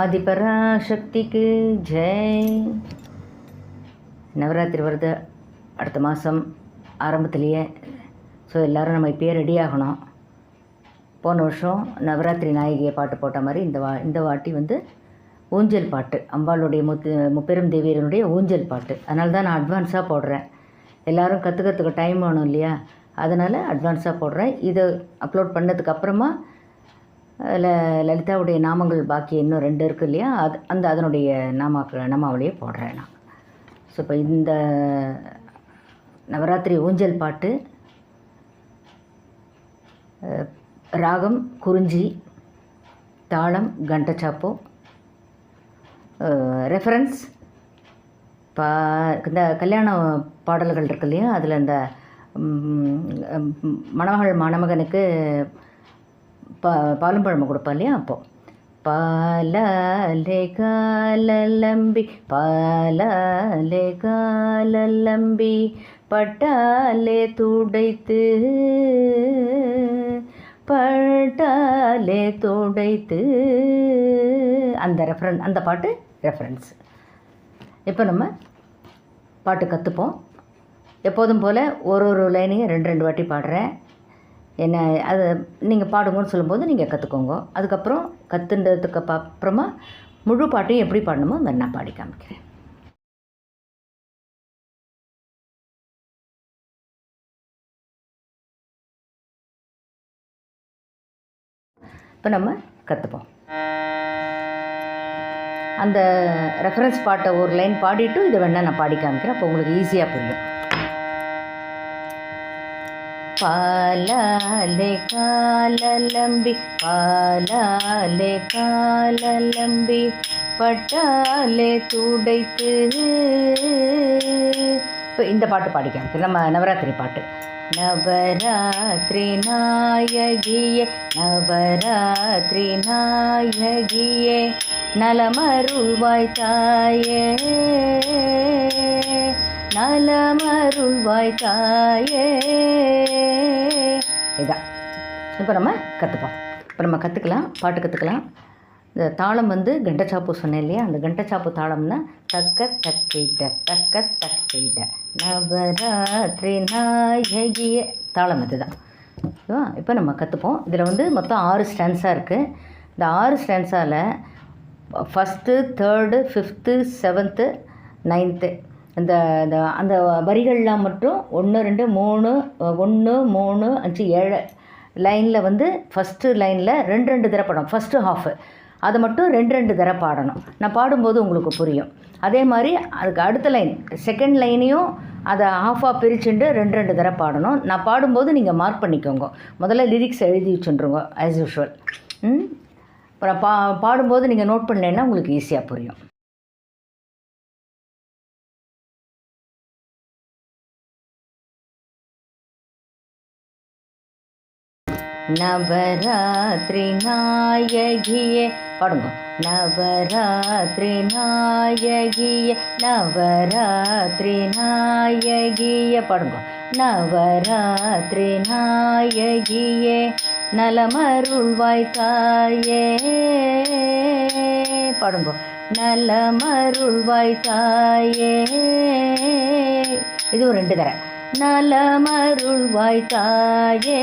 ஆதிபராசக்திக்கு ஜெய். நவராத்திரி வருது அடுத்த மாதம் ஆரம்பத்துலேயே. ஸோ எல்லோரும் நம்ம இப்போயே ரெடி ஆகணும். போன வருஷம் நவராத்திரி நாயகியை பாட்டு போட்ட மாதிரி இந்த வா இந்த வாட்டி வந்து ஊஞ்சல் பாட்டு. அம்பாளுடைய முத்து முப்பெரும் தேவியனுடைய ஊஞ்சல் பாட்டு. அதனால தான் நான் அட்வான்ஸாக போடுறேன். எல்லோரும் கற்றுக்கிறதுக்கு டைம் வேணும் இல்லையா? அதனால் அட்வான்ஸாக போடுறேன். இதை அப்லோட் பண்ணதுக்கு அப்புறமா அதில் லலிதாவுடைய நாமங்கள் பாக்கி இன்னும் ரெண்டு இருக்குது இல்லையா? அது அந்த அதனுடைய நாமாக்கள் நாமாவளியை போடுறேன் நான். ஸோ இப்போ இந்த நவராத்திரி ஊஞ்சல் பாட்டு ராகம் குறிஞ்சி தாளம் கண்டச்சாப்போ ரெஃபரன்ஸ் பா இந்த கல்யாண பாடல்கள் இருக்கு இல்லையா? அதில் இந்த மணமகள் மணமகனுக்கு ப பாலும் பழமும் கொடுப்பா இல்லையா? அப்போது பாலாலே காலம்பி பாலாலே காலலம்பி பட்டாலே துடைத்து பட்டாலே துடைத்து. அந்த ரெஃபரன் அந்த பாட்டு ரெஃபரன்ஸ் இப்போ நம்ம பாட்டு கற்றுப்போம் எப்போதும் போல் ஒரு ஒரு லைனையும் ரெண்டு ரெண்டு வாட்டி பாடுறேன். என்ன அதை நீங்கள் பாடுங்கன்னு சொல்லும்போது நீங்கள் கற்றுக்கோங்க அதுக்கப்புறம் கற்றுன்றதுக்கு அப்புறமா முழு பாட்டையும் எப்படி பாடணுமோ அதை நான் பாடி காமிக்கிறேன். இப்போ நம்ம கற்றுப்போம் அந்த ரெஃபரன்ஸ் பாட்டை ஒரு லைன் பாடிட்டு இதை வேணால் நான் பாடி காமிக்கிறேன். அப்போ உங்களுக்கு ஈஸியாக புரியும். பாலாலே காலலம்பி பாலாலே காலலம்பி பட்டாலே துடைத்து. இப்போ இந்த பாட்டு பாடி நம்ம நவராத்திரி பாட்டு. நவராத்திரி நாயகியே நவராத்திரி நாயகியே நலமருவாய் தாயே. நலமருள்வாய் தாயே. இதான். இப்போ நம்ம கற்றுப்போம் இப்போ நம்ம கற்றுக்கலாம் பாட்டு கற்றுக்கலாம் இந்த தாளம் வந்து கண்டச்சாப்பு சொன்னேன் இல்லையா? அந்த கண்டச்சாப்பு தாளம்னா தக்க தக்கிட்ட தக்க தக்கிட்ட நவராத்திரி நாயகிய. தாளம் இதுதான் ஓகேவா இப்போ நம்ம கற்றுப்போம் இதில் வந்து மொத்தம் ஆறு ஸ்டான்ஸாக இருக்குது இந்த ஆறு ஸ்டான்ஸால் first third fifth seventh ninth இந்த இந்த அந்த வரிகள்லாம் மட்டும் ஒன்று ரெண்டு மூணு ஒன்று மூணு அஞ்சு ஏழு லைனில் வந்து ஃபஸ்ட்டு லைனில் ரெண்டு ரெண்டு தடவை பாடணும். ஃபஸ்ட்டு ஹாஃபு அதை மட்டும் ரெண்டு ரெண்டு தடவை பாடணும். நான் பாடும்போது உங்களுக்கு புரியும். அதே மாதிரி அதுக்கு அடுத்த லைன் செகண்ட் லைனையும் அதை ஆஃபாக பிரிச்சுட்டு ரெண்டு ரெண்டு தடவை பாடணும். நான் பாடும்போது நீங்கள் மார்க் பண்ணிக்கோங்க. முதல்ல லிரிக்ஸ் எழுதி வச்சுருங்க ஆஸ் யூஷுவல் ம்? அப்புறம் பா பாடும்போது நீங்கள் நோட் பண்ணலைன்னா உங்களுக்கு ஈஸியாக புரியும். நவராத்திரி நாயகியே பாடுங்க நவராத்திரி நாயகிய நவராத்திரி நாயகிய பாடுங்க நவராத்திரி நாயகியே நலமருள்வாய் தாயே பாடுங்க நலமருள்வாய் தாயே இது ஒரு ரெண்டு தடவை நலமருள்வாய் தாயே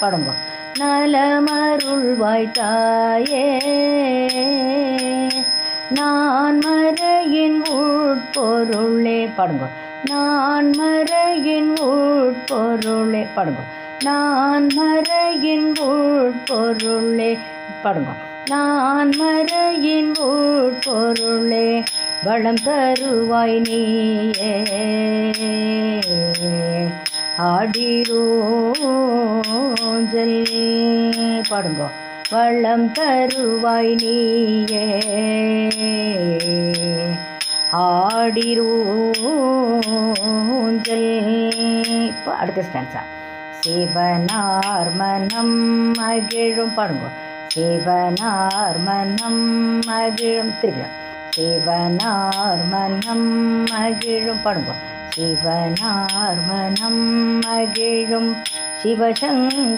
படம்போ நலமருள்வாய் தாயே நான் மறையின் உட்பொருளே. பாடுங்க நான் மறையின் உட்பொருளே. பாடுங்க நான் மறையின் உட்பொருளே. பாடுங்க நான் மறையின் உட்பொருளே. வளம் தருவாய் நீ ஆடிரோஞ்சல் பாடுங்கோ. வளம் தருவாய் நீயே. ஆடிரோஞ்சல் இப்போ அடுத்த ஸ்டான்ஸா சிவனார் மனம் மகிழும். பாடுங்க. சிவனார் மனம் மகிழும். திருப்பியும் சிவனார் மனம் மகிழும். பாடுங்க. சிவனார் மனம் மகிழும். சிவசங்கரினியே.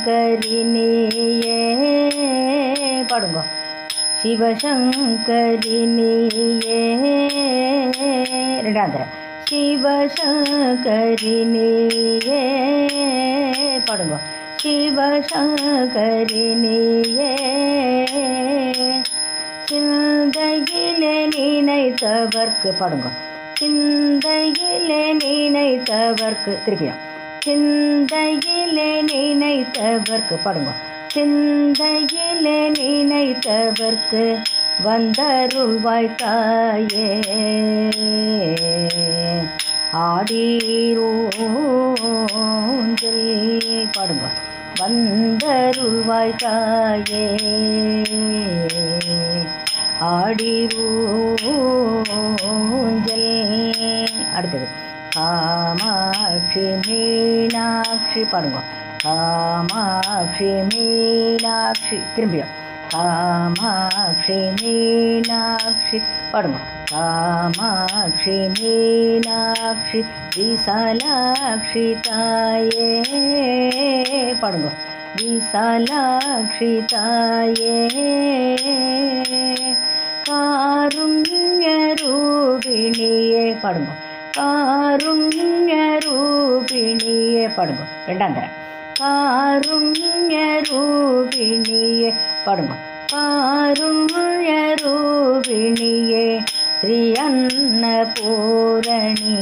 பாடுங்க. சிவசங்கரினியே. ரெண்டாவது தடவை. பாடுங்க. சிவசங்கரினியே. சிந்தையிலே நினைத்தவர்க்கு பாடுங்க. சிந்தையிலே நினைத்தவர்க்கு திருப்பியும் சிந்தையிலே நினைத்தவர்க்கு பாடுங்க. சிந்தையிலே நினைத்தவர்க்கு வந்தருள்வாய் தாயே. ஆடீரோஞ்சல் பாடுங்க. வந்தருள்வாய் தாயே. ஆடிரூஞ்சல். அடுத்தது காமாட்சி மீனாட்சி. பாடுங்க. காமாட்சி மீனாட்சி. திரும்பியும் காமாட்சி மீனாட்சி. பாடுங்க. காமாட்சி மீனாட்சி. விசாலாட்சி தாயே. பாடுங்க. விசாலாட்சி தாயே. காருண்யரூபிணியே பாடுங்க. காருண்யரூபிணியே பாடுங்க. ரெண்டாம் தரம். காருண்யரூபிணியே பாடுங்க. காருண்யரூபிணியே ஸ்ரீ அன்னபூரணி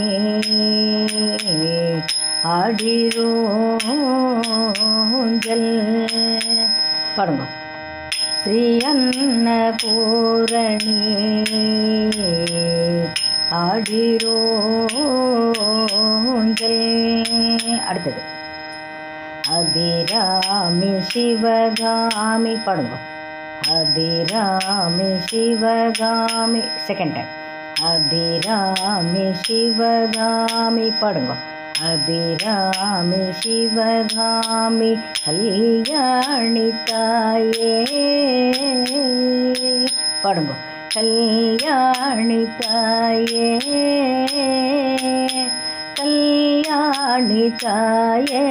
ஆடிரோஞ்சல் பாடுங்க. ஸ்ரீ அன்னபூரணி ஆடிரோஞ்சல் அடுத்தது. அபிராமி சிவகாமி. பாடுங்க. Abirami Sivakami. Second time Abirami Sivakami. பாடுங்க. அபிராமி சிவகாமி கல்யாணி தாயே. பாடுங்க கல்யாணி தாயே. கல்யாணி தாயே.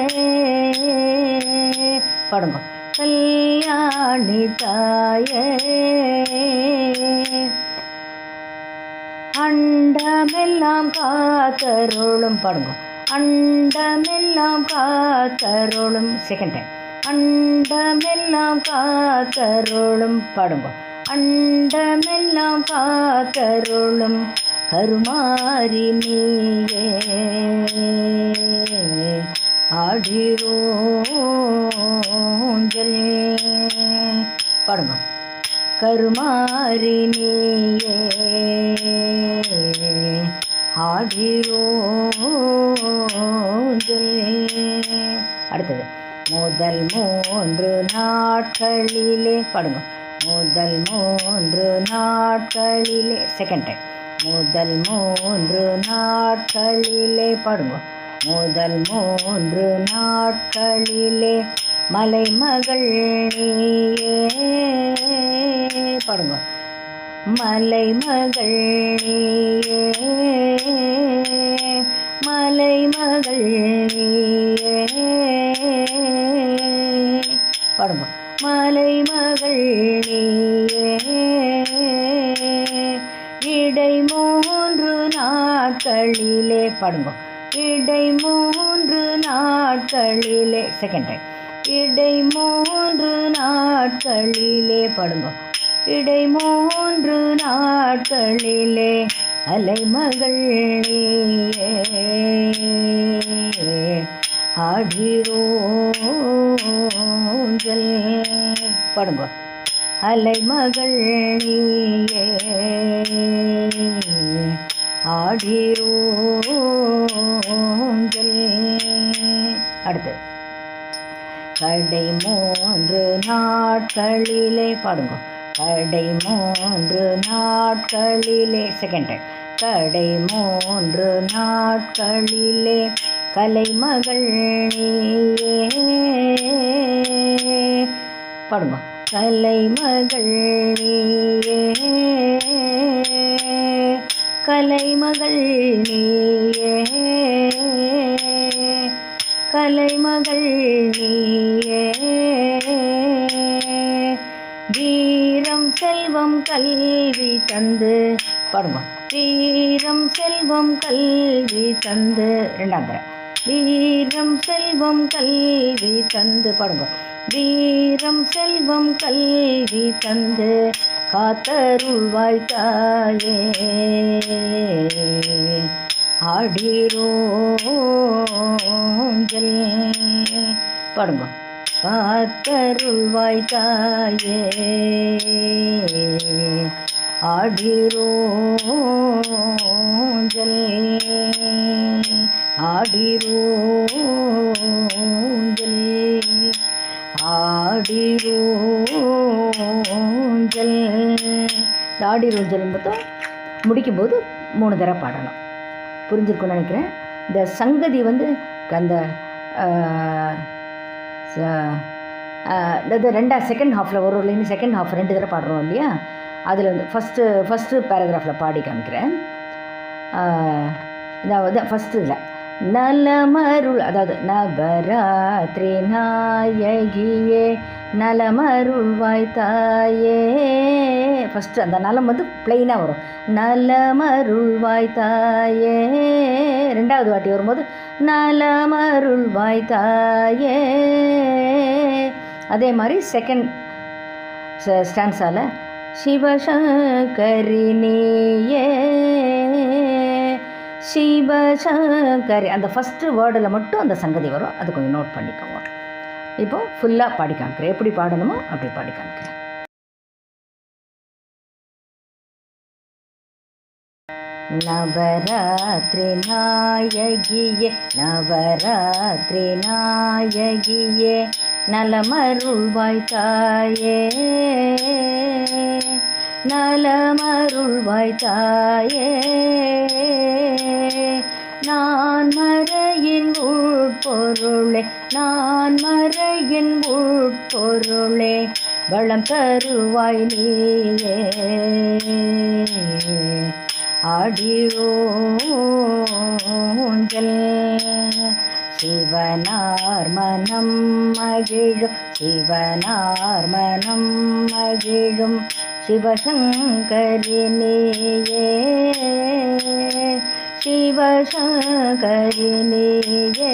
பாடுங்க கல்யாணி தாயே. அண்டமெல்லாம் காத்தருளும். பாடுங்க அண்டமெல்லாம் காத்தருளும் செகண்ட் டைம் அண்டமெல்லாம் காத்தருளும் பாடுங்க அண்டமெல்லாம் காத்தருளும் கருமாரி நீயே. ஆடிரோஞ்சல் பாடுங்க கருமாரி நீயே. ஆடிரோ முதல் மூன்று நாட்களிலே பாடுங்க. முதல் மூன்று நாட்களிலே செகண்ட் டைம் முதல் மூன்று நாட்களிலே பாடுங்க. முதல் மூன்று நாட்களிலே மலைமகள் நீயே பாடுங்க. மலைமகள் நீயே மலைமகள் மலைமகள் இடை மூன்று நாட்களிலே பாடுங்க. இடை மூன்று நாட்களிலே செகண்ட் டைம் இடை மூன்று நாட்களிலே பாடுங்க. இடை மூன்று நாட்களிலே அலைமகள் நீயே. ஆடிரோஞ்சல் பாடுங்க. அலைமகள் நீயே ஆடிரோஞ்சல். அடுத்து. கடை மூன்று நாட்களிலே பாடுங்க. கடை மூன்று நாட்களிலே செகண்ட் டைம் கடை மூன்று நாட்களிலே கலைமகள் நீயே. பாடுங்க. கலைமகள் நீயே கலைமகள் நீயே கலைமகள் நீயே வீரம் செல்வம் கல்வி தந்து பாடுமா வீரம் செல்வம் கல்வி தந்து ரெண்டாம் தரம். வீரம் செல்வம் கல்வி தந்து பாடுங்க. வீரம் செல்வம் கல்வி தந்து காத்தருள்வாய் தாயே ஆடிரோஞ்சல் பாடுங்க. காத்தருள்வாய் தாயே ஆடிரோஞ்சல் ஆடிரோஞ்சல் ஆடிரோஞ்சல் இந்த ஆடிரோஞ்சல் மட்டும் முடிக்கும்போது மூணு தடவை பாடணும். புரிஞ்சிருக்கும்னு நினைக்கிறேன். இந்த சங்கதி வந்து அந்த இது ரெண்டா செகண்ட் ஹாஃபில் ஒரு லைன் செகண்ட் ஹாஃப் ரெண்டு தடவை பாடுறோம் இல்லையா? அதில் வந்து ஃபஸ்ட்டு ஃபஸ்ட்டு பேராகிராஃபில் பாடி காமிக்கிறேன். இதாவது ஃபஸ்ட்டு இதில். நலமருள் அதாவது நவராத்திரி நாயகியே நலமருள்வாய் தாயே ஃபஸ்ட்டு அந்த நலம் வந்து பிளெயினாக வரும். நலமருள்வாய் தாயே ரெண்டாவது வாட்டி வரும்போது நலமருள்வாய் தாயே அதே மாதிரி செகண்ட் ஸ்டான்ஸால் சிவசங்கரி சிவசங்கரி அந்த ஃபஸ்ட்டு வேர்டில் மட்டும் அந்த சங்கதி வரும். அது கொஞ்சம் நோட் பண்ணிக்கோங்க. இப்போ ஃபுல்லாக பாடி காமிக்கிறேன். எப்படி பாடணுமோ அப்படி பாடி காமிக்கிறேன். நவராத்திரி நாயகியே நவராத்திரி நாயகியே நலமருள்வாய் தாயே நலமருள்வாய் தாயே. நான் மறையின் உட்பொருளே நான் மறையின் உட்பொருளே வளம் தருவாய் நீயே. ஆடியோஞ்சல் சிவனார் மனம் மகிழும் சிவனார் மனம் மகிழும். சிவசங்கரி நீயே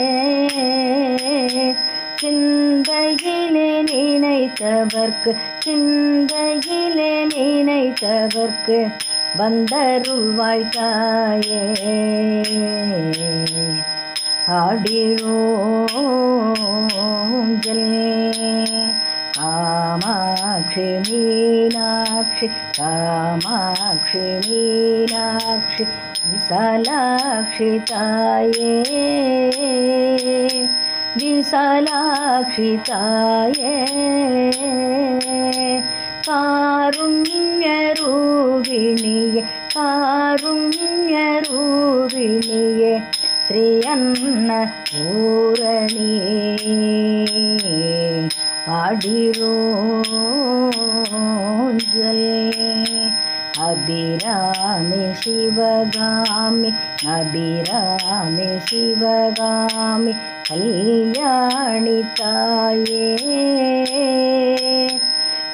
சிந்தையிலே நினைத்தவர்க்கு சிந்தையிலே நினைத்தவர்க்கு வந்தருள்வாய் தாயே ஆடிரோஞ்சல் காமாட்சி कामाक्षि मीनाक्षि विशालाक्षि ताये विशालाक्षि ताये कारुण्यरूपिणिये कारुण्यरूपिणिये श्री अन्न ಊರಣಿ ಆಡಿರೋ ಜಲ அபிராமி சிவகாமி அபிராமி சிவகாமி கல்யாணி தாயே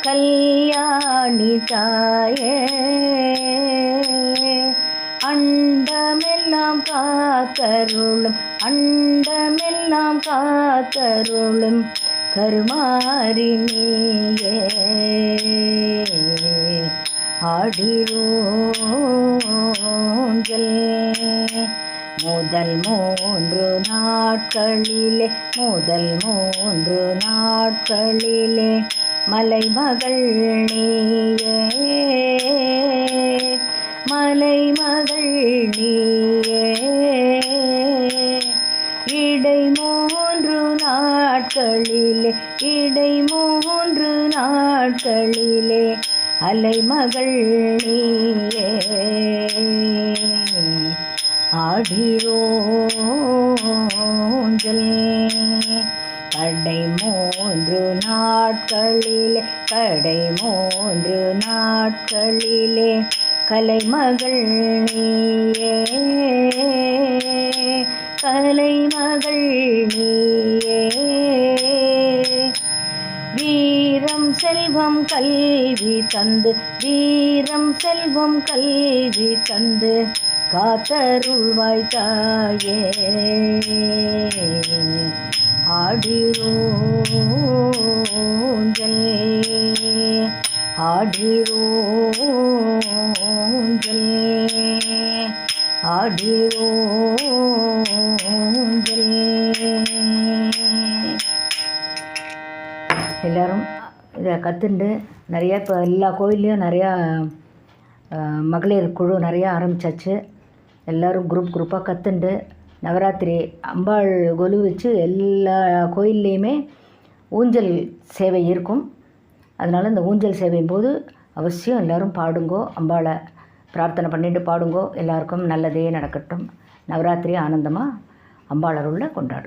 கல்யாணி தாயே. அண்டமெல்லாம் காத்தருளும் அண்டமெல்லாம் காத்தருளும் கருமாரினியே ஆடிரோஞ்சல் முதல் மூன்று நாட்களிலே முதல் மூன்று நாட்களிலே மலைமகள் நீயே மலைமகள் நீயே இடை மூன்று நாட்களிலே இடை மூன்று நாட்களிலே அலைமகள் நீயே ஆடிரோஞ்சல். கடை மூன்று நாட்களிலே கடை மூன்று நாட்களிலே கலைமகள் நீயே. கலைமகள் நீ செல்வம் கல்வி தந்து வீரம் செல்வம் கல்வி தந்து காத்தருள்வாய் தாயே ஆடிரோஞ்சல் ஆடிரோஞ்சல் ஆடிரோஞ்சல். எல்லாரும் இதை கற்றுண்டு நிறையா இப்போ எல்லா கோயில்லையும் நிறையா மகளிர் குழு நிறையா ஆரம்பிச்சாச்சு. எல்லோரும் குரூப் குரூப்பாக கற்றுண்டு நவராத்திரி அம்பாள் கொலு வச்சு எல்லா கோயில்லையுமே ஊஞ்சல் சேவை இருக்கும். அதனால் இந்த ஊஞ்சல் சேவையும் போது அவசியம் எல்லோரும் பாடுங்கோ அம்பாளை பிரார்த்தனை பண்ணிட்டு பாடுங்கோ. எல்லாருக்கும் நல்லதே நடக்கட்டும். நவராத்திரி ஆனந்தமாக அம்பாளருள்ள கொண்டாடும்.